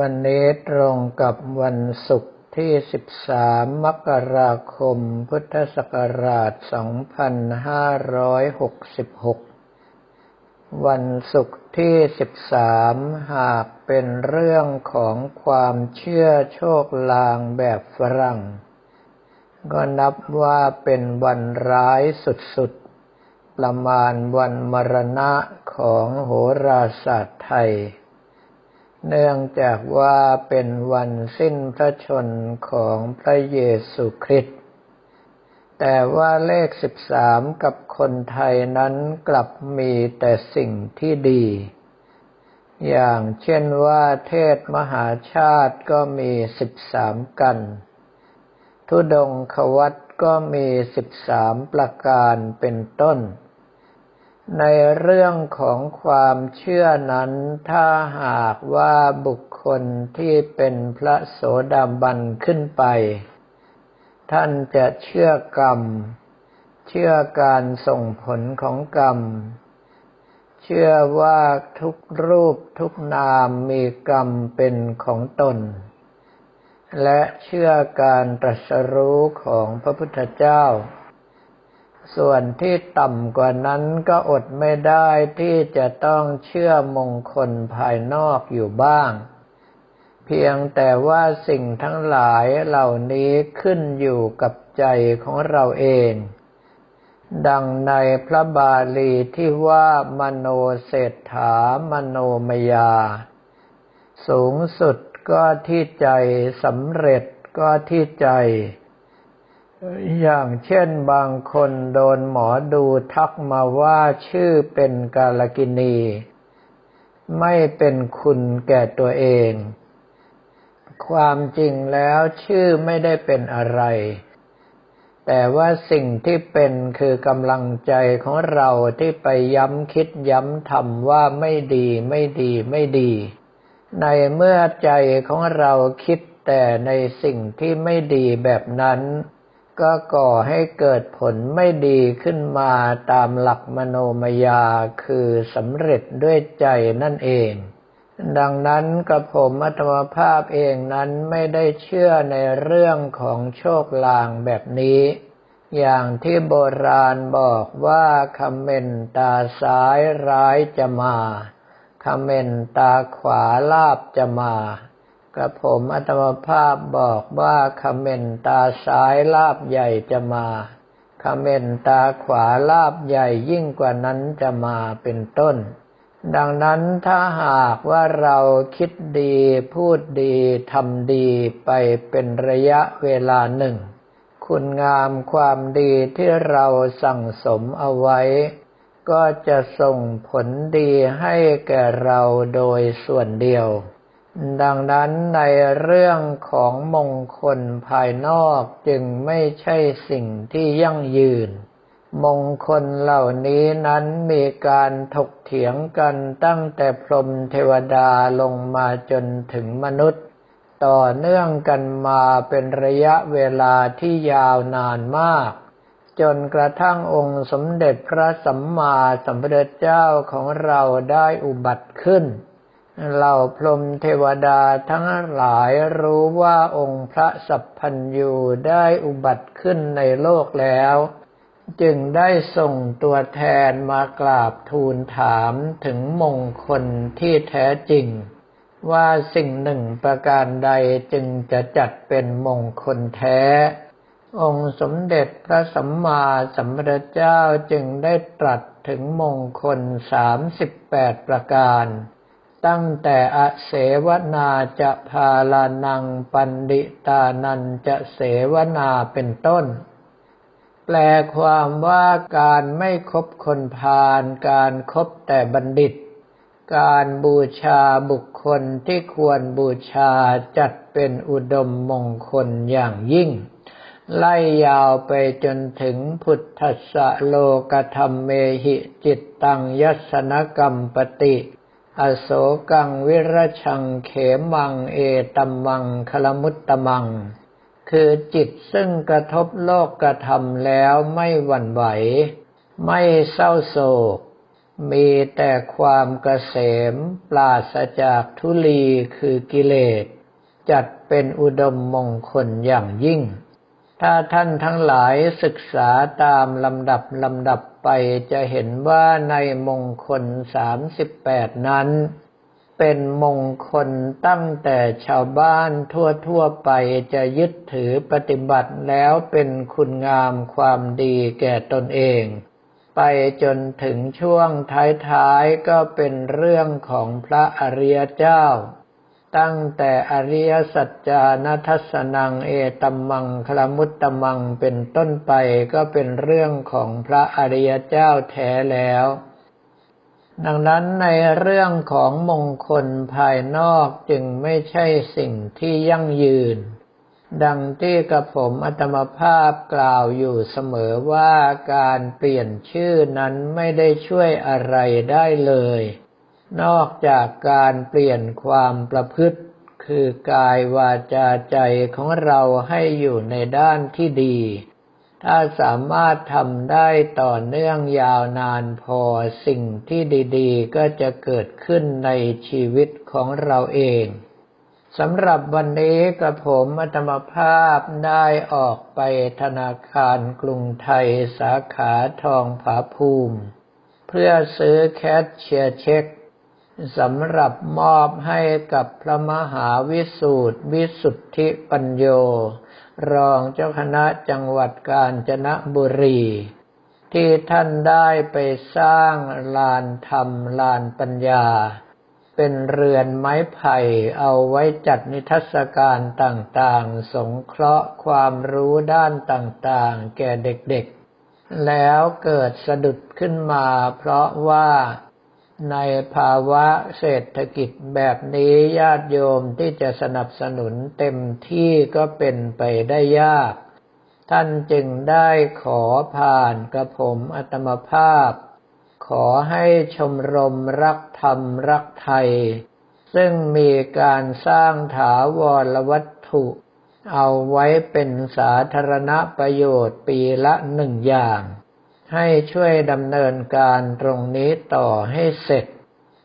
วันนี้ตรงกับวันศุกร์ที่ 13 มกราคม พุทธศักราช 2566 วันศุกร์ที่ 13 หากเป็นเรื่องของความเชื่อโชคลางแบบฝรั่ง ก็นับว่าเป็นวันร้ายสุดๆ ประมาณวันมรณะของโหราศาสตร์ไทย เนื่องจากว่าเป็นวันสิ้นพระชนของพระเยซูคริสต์แต่ว่าเลขสิบสามกับคนไทยนั้นกลับมีแต่สิ่งที่ดี อย่างเช่นว่าเทศมหาชาติก็มีสิบสามกัน ทุดงควัตก็มีสิบสามประการเป็นต้น ในเรื่องของความเชื่อนั้น ถ้าหากว่าบุคคลที่เป็นพระโสดาบันขึ้นไป ท่านจะเชื่อกรรม เชื่อการส่งผลของกรรม เชื่อว่าทุกรูปทุกนามมีกรรมเป็นของตน และเชื่อการตรัสรู้ของพระพุทธเจ้า ส่วนที่ต่ำกว่านั้นก็อดไม่ได้ที่จะต้องเชื่อมงคลภายนอกอยู่บ้าง เพียงแต่ว่าสิ่งทั้งหลายเหล่านี้ขึ้นอยู่กับใจของเราเอง ดังในพระบาลีที่ว่ามโนเศรษฐามโนมยา สูงสุดก็ที่ใจสำเร็จก็ที่ใจ อย่างเช่นบางคนโดนหมอดูทักมาว่าชื่อเป็นกาลกินี ไม่เป็นคุณแก่ตัวเอง ความจริงแล้วชื่อไม่ได้เป็นอะไร แต่ว่าสิ่งที่เป็นคือกำลังใจของเราที่ไปย้ำคิดย้ำทำว่าไม่ดีไม่ดีไม่ดี ในเมื่อใจของเราคิดแต่ในสิ่งที่ไม่ดีแบบนั้น ก็ก่อให้เกิดผลไม่ดีขึ้นมาตามหลักมโนมยาคือสำเร็จด้วยใจนั่นเอง ดังนั้นกระผมอัตมภาพเองนั้นไม่ได้เชื่อในเรื่องของโชคลางแบบนี้ อย่างที่โบราณบอกว่าคำเมนตาซ้ายร้ายจะมาคำเมนตาขวาลาบจะมา กระผมอัตมภาพบอกว่าคำเมนตาซ้ายลาบใหญ่จะมาคำเมนตาขวาลาบใหญ่ยิ่งกว่านั้นจะมาเป็นต้น ดังนั้นถ้าหากว่าเราคิดดีพูดดีทำดีไปเป็นระยะเวลาหนึ่ง คุณงามความดีที่เราสั่งสมเอาไว้ ก็จะส่งผลดีให้แก่เราโดยส่วนเดียว ดังนั้นในเรื่องของมงคลภายนอกจึงไม่ใช่สิ่งที่ยั่งยืน มงคลเหล่านี้นั้นมีการถกเถียงกันตั้งแต่พรหมเทวดาลงมาจนถึงมนุษย์ ต่อเนื่องกันมาเป็นระยะเวลาที่ยาวนานมาก จนกระทั่งองค์สมเด็จพระสัมมาสัมพุทธเจ้าของเราได้อุบัติขึ้น เหล่าพรหมเทวดาทั้งหลายรู้ว่าองค์พระสัพพัญญูได้อุบัติขึ้นในโลกแล้ว จึงได้ส่งตัวแทนมากราบทูลถามถึงมงคลที่แท้จริง ว่าสิ่งหนึ่งประการใดจึงจะจัดเป็นมงคลแท้ องค์สมเด็จพระสัมมาสัมพุทธเจ้าจึงได้ตรัสถึงมงคลสามสิบแปดประการ ตั้งแต่อเสวนาจะพาลานังปันดิตานันจะเสวนาเป็นต้น แปลความว่าการไม่คบคนพาลการครบแต่บัณฑิต การบูชาบุคคลที่ควรบูชาจัดเป็นอุดมมงคลอย่างยิ่ง ไล่ยาวไปจนถึงพุทธะโลกธรรมเมหิจิตตังยัสนกรรมปติ อโศกังวิรชังเขมังเอตัมมังคลมุตตมัง คือจิตซึ่งกระทบโลกกระทำแล้วไม่หวั่นไหว ไม่เศร้าโศก มีแต่ความเกษมปราศจากทุลีคือกิเลส จัดเป็นอุดมมงคลอย่างยิ่ง ถ้าท่านทั้งหลายศึกษาตามลำดับลำดับ ไปจะเห็นว่าในมงคลสามสิบแปดนั้น เป็นมงคลตั้งแต่ชาวบ้านทั่วๆไปจะยึดถือปฏิบัติแล้วเป็นคุณงามความดีแก่ตนเอง ไปจนถึงช่วงท้ายๆก็เป็นเรื่องของพระอริยเจ้า ตั้งแต่อริยสัจจานัทสนังเอตัมมังคลมุตตมังเป็นต้นไปก็เป็นเรื่องของพระอริยเจ้าแท้แล้ว ดังนั้นในเรื่องของมงคลภายนอกจึงไม่ใช่สิ่งที่ยั่งยืน ดังที่กระผมอัตมภาพกล่าวอยู่เสมอว่าการเปลี่ยนชื่อนั้นไม่ได้ช่วยอะไรได้เลย นอกจากการเปลี่ยนความประพฤติ คือกายวาจาใจของเราให้อยู่ในด้านที่ดี ถ้าสามารถทำได้ต่อเนื่องยาวนานพอสิ่งที่ดีๆ ก็จะเกิดขึ้นในชีวิตของเราเองสำหรับวันนี้กระผมอัตมภาพได้ออกไปธนาคารกรุงไทยสาขาทองผาภูมิ เพื่อซื้อแคชเชียร์เช็ค สำหรับมอบให้กับพระมหาวิสูตรวิสุทธิปัญโย รองเจ้าคณะจังหวัดกาญจนบุรี ที่ท่านได้ไปสร้างลานธรรมลานปัญญา เป็นเรือนไม้ไผ่เอาไว้จัดนิทรรศการต่างๆ สงเคราะห์ความรู้ด้านต่างๆ แก่เด็กๆ แล้วเกิดสะดุดขึ้นมาเพราะว่า ในภาวะเศรษฐกิจแบบนี้ญาติโยมที่จะสนับสนุนเต็มที่ก็เป็นไปได้ยาก ท่านจึงได้ขอผ่านกระผมอัตมภาพ ขอให้ชมรมรักธรรมรักไทย ซึ่งมีการสร้างถาวรวัตถุ เอาไว้เป็นสาธารณประโยชน์ปีละหนึ่งอย่าง ให้ช่วยดำเนินการตรงนี้ต่อให้เสร็จ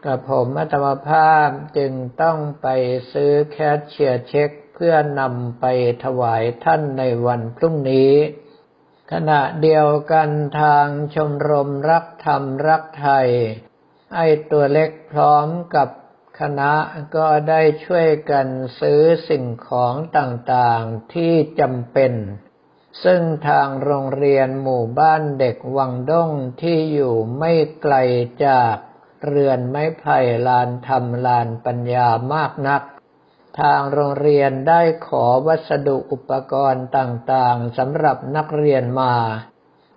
กับผมอัตมภาพจึงต้องไปซื้อแคชเชียร์เช็คเพื่อนำไปถวายท่านในวันพรุ่งนี้ ขณะเดียวกันทางชมรมรักธรรมรักไทย ไอตัวเล็กพร้อมกับคณะก็ได้ช่วยกันซื้อสิ่งของต่างๆที่จำเป็น ซึ่งทางโรงเรียนหมู่บ้านเด็กวังด้งที่อยู่ไม่ไกลจากเรือนไม้ไผ่ลานธรรมลานปัญญามากนัก ทางโรงเรียนได้ขอวัสดุอุปกรณ์ต่างๆสำหรับนักเรียนมา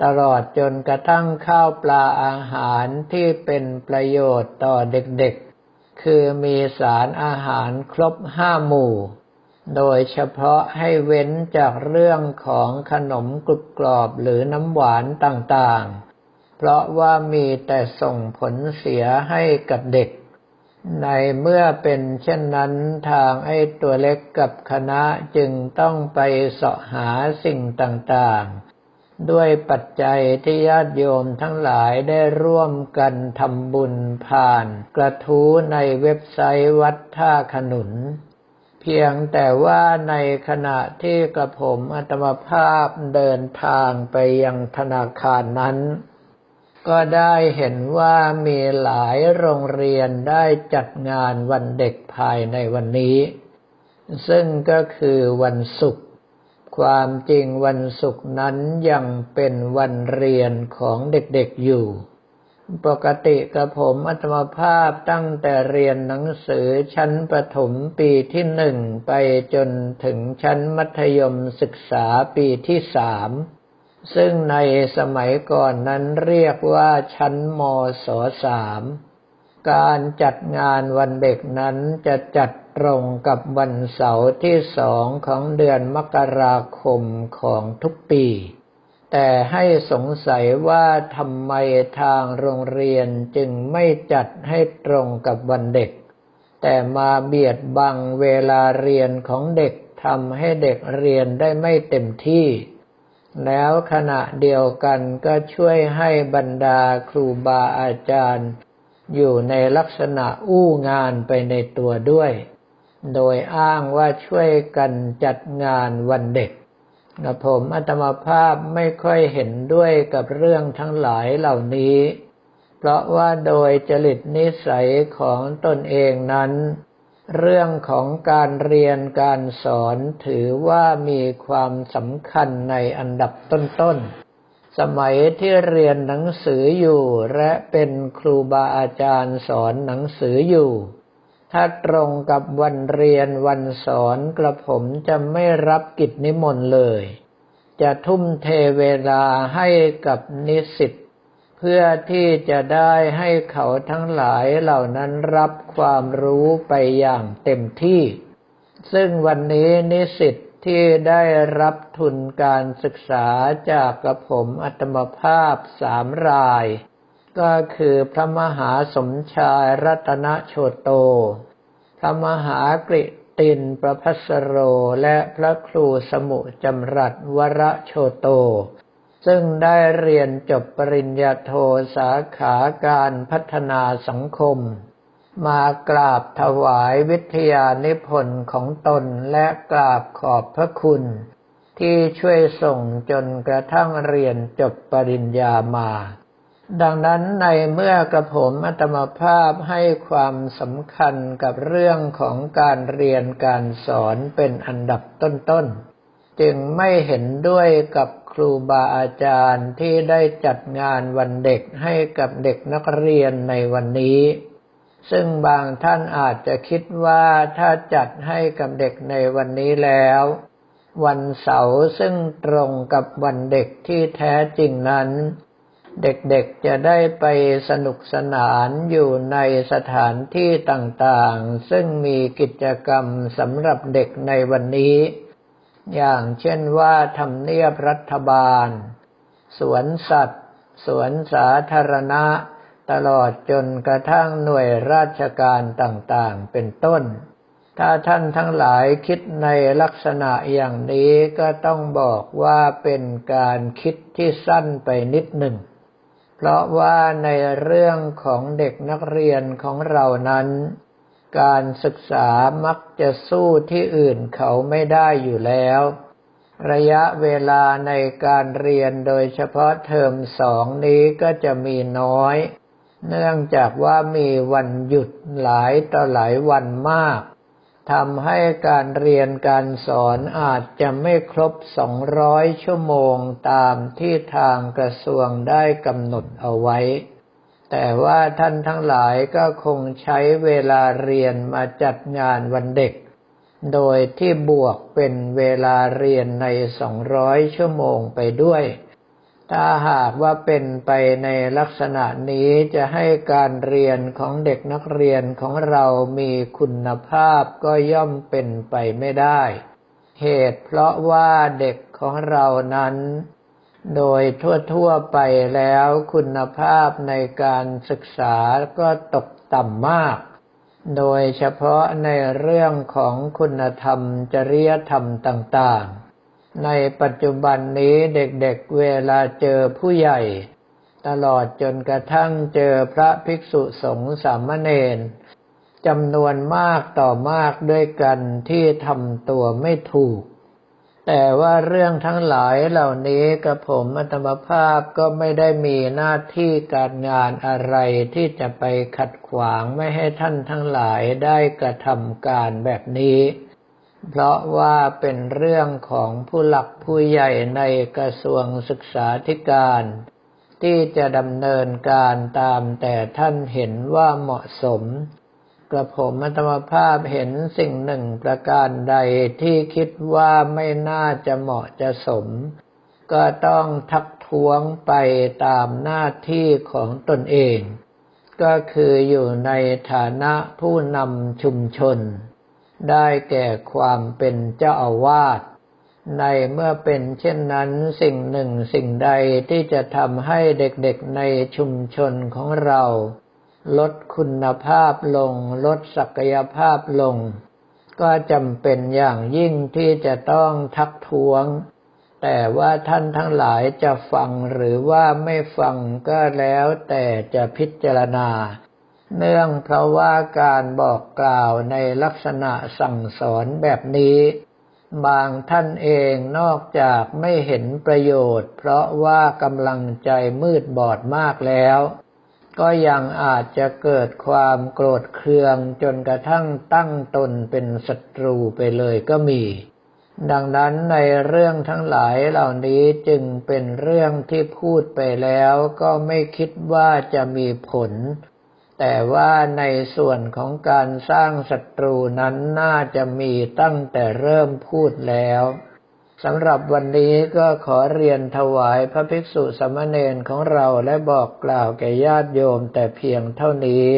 ตลอดจนกระทั่งข้าวปลาอาหารที่เป็นประโยชน์ต่อเด็กๆ คือมีสารอาหารครบห้าหมู่ โดยเฉพาะให้เว้นจากเรื่องของขนมกรุบกรอบหรือน้ำหวานต่างๆ เพราะว่ามีแต่ส่งผลเสียให้กับเด็ก ในเมื่อเป็นเช่นนั้นทางไอ้ตัวเล็กกับคณะจึงต้องไปเสาะหาสิ่งต่างๆ ด้วยปัจจัยที่ญาติโยมทั้งหลายได้ร่วมกันทำบุญผ่าน กระทู้ในเว็บไซต์วัดท่าขนุน เพียงแต่ว่าในขณะที่กระผมอัตมภาพเดินทางไปยังธนาคารนั้น ก็ได้เห็นว่ามีหลายโรงเรียนได้จัดงานวันเด็กภายในวันนี้ ซึ่งก็คือวันศุกร์ความจริงวันศุกร์นั้นยังเป็นวันเรียนของเด็กๆอยู่ ปกติกระผมอัตมภาพตั้งแต่เรียนหนังสือชั้นประถมปีที่หนึ่งไปจนถึงชั้นมัธยมศึกษาปีที่สามซึ่งในสมัยก่อนนั้นเรียกว่าชั้นมศสามการจัดงานวันเด็กนั้นจะจัดตรงกับวันเสาร์ที่สองของเดือนมกราคมของทุกปี แต่ให้สงสัยว่าทำไมทางโรงเรียนจึงไม่จัดให้ตรงกับวันเด็ก แต่มาเบียดบังเวลาเรียนของเด็กทำให้เด็กเรียนได้ไม่เต็มที่ แล้วขณะเดียวกันก็ช่วยให้บรรดาครูบาอาจารย์ อยู่ในลักษณะอู้งานไปในตัวด้วย โดยอ้างว่าช่วยกันจัดงานวันเด็ก กระผมอัตมาภาพไม่ค่อยเห็นด้วยกับเรื่องทั้งหลายเหล่านี้ เพราะว่าโดยจริตนิสัยของตนเองนั้น เรื่องของการเรียนการสอนถือว่ามีความสำคัญในอันดับต้นๆ สมัยที่เรียนหนังสืออยู่และเป็นครูบาอาจารย์สอนหนังสืออยู่ ถ้าตรงกับวันเรียนวันสอนกระผมจะไม่รับกิจนิมนต์เลย จะทุ่มเทเวลาให้กับนิสิตเพื่อที่จะได้ให้เขาทั้งหลายเหล่านั้นรับความรู้ไปอย่างเต็มที่ ซึ่งวันนี้นิสิตที่ได้รับทุนการศึกษาจากกระผมอัตมภาพสามราย ก็คือพระมหาสมชายรัตนโชโต พระมหากริตินประพัสโรและพระครูสมุจำรัดวรโชโต ซึ่งได้เรียนจบปริญญาโทสาขาการพัฒนาสังคม มากราบถวายวิทยานิพนธ์ของตนและกราบขอบพระคุณ ที่ช่วยส่งจนกระทั่งเรียนจบปริญญามา ดังนั้นในเมื่อกระผมอัตมภาพให้ความสำคัญกับเรื่องของการเรียนการสอนเป็นอันดับต้นๆ จึงไม่เห็นด้วยกับครูบาอาจารย์ที่ได้จัดงานวันเด็กให้กับเด็กนักเรียนในวันนี้ ซึ่งบางท่านอาจจะคิดว่าถ้าจัดให้กับเด็กในวันนี้แล้ว วันเสาร์ซึ่งตรงกับวันเด็กที่แท้จริงนั้น เด็กๆจะได้ไปสนุกสนานอยู่ในสถานที่ต่างๆ ซึ่งมีกิจกรรมสำหรับเด็กในวันนี้ อย่างเช่นว่าทำเนียบรัฐบาล สวนสัตว์ สวนสาธารณะ ตลอดจนกระทั่งหน่วยราชการต่างๆ เป็นต้น ถ้าท่านทั้งหลายคิดในลักษณะอย่างนี้ก็ต้องบอกว่าเป็นการคิดที่สั้นไปนิดหนึ่ง เพราะว่าในเรื่องของเด็กนักเรียนของเรานั้น การศึกษามักจะสู้ที่อื่นเขาไม่ได้อยู่แล้ว ระยะเวลาในการเรียนโดยเฉพาะเทอมสองนี้ก็จะมีน้อย เนื่องจากว่ามีวันหยุดหลายต่อหลายวันมาก ทำให้การเรียนการสอนอาจจะไม่ครบสองร้อยชั่วโมงตามที่ทางกระทรวงได้กำหนดเอาไว้ แต่ว่าท่านทั้งหลายก็คงใช้เวลาเรียนมาจัดงานวันเด็ก โดยที่บวกเป็นเวลาเรียนในสองร้อยชั่วโมงไปด้วย ถ้าหากว่าเป็นไปในลักษณะนี้จะให้การเรียนของเด็กนักเรียนของเรามีคุณภาพก็ย่อมเป็นไปไม่ได้ เหตุเพราะว่าเด็กของเรานั้น โดยทั่วๆไปแล้วคุณภาพในการศึกษาก็ตกต่ำมาก โดยเฉพาะในเรื่องของคุณธรรมจริยธรรมต่างๆ ในปัจจุบันนี้เด็กๆเวลาเจอผู้ใหญ่ ตลอดจนกระทั่งเจอพระภิกษุสงฆ์สามเณรจำนวนมากต่อมากด้วยกันที่ทำตัวไม่ถูก แต่ว่าเรื่องทั้งหลายเหล่านี้กับผมอัตมภาพก็ไม่ได้มีหน้าที่การงานอะไรที่จะไปขัดขวางไม่ให้ท่านทั้งหลายได้กระทำการแบบนี้ เพราะว่าเป็นเรื่องของผู้หลักผู้ใหญ่ในกระทรวงศึกษาธิการ ที่จะดำเนินการตามแต่ท่านเห็นว่าเหมาะสม กระผมอัตมภาพเห็นสิ่งหนึ่งประการใดที่คิดว่าไม่น่าจะเหมาะจะสม ก็ต้องทักท้วงไปตามหน้าที่ของตนเอง ก็คืออยู่ในฐานะผู้นำชุมชน ได้แก่ความเป็นเจ้าอาวาสในเมื่อเป็นเช่นนั้นสิ่งหนึ่งสิ่งใดที่จะทำให้เด็กๆในชุมชนของเรา ลดคุณภาพลง ลดศักยภาพลง ก็จำเป็นอย่างยิ่งที่จะต้องทักท้วง แต่ว่าท่านทั้งหลายจะฟังหรือว่าไม่ฟังก็แล้วแต่จะพิจารณา เนื่องเพราะว่าการบอกกล่าวในลักษณะสั่งสอนแบบนี้ บางท่านเองนอกจากไม่เห็นประโยชน์ เพราะว่ากำลังใจมืดบอดมากแล้ว ก็ยังอาจจะเกิดความโกรธเคืองจนกระทั่งตั้งตนเป็นศัตรูไปเลยก็มี ดังนั้นในเรื่องทั้งหลายเหล่านี้จึงเป็นเรื่องที่พูดไปแล้วก็ไม่คิดว่าจะมีผล แต่ว่าในส่วนของการสร้างศัตรูนั้นน่าจะมีตั้งแต่เริ่มพูดแล้วสำหรับวันนี้ก็ขอเรียนถวายพระภิกษุสมณเณรของเราและบอกกล่าวแก่ญาติโยมแต่เพียงเท่านี้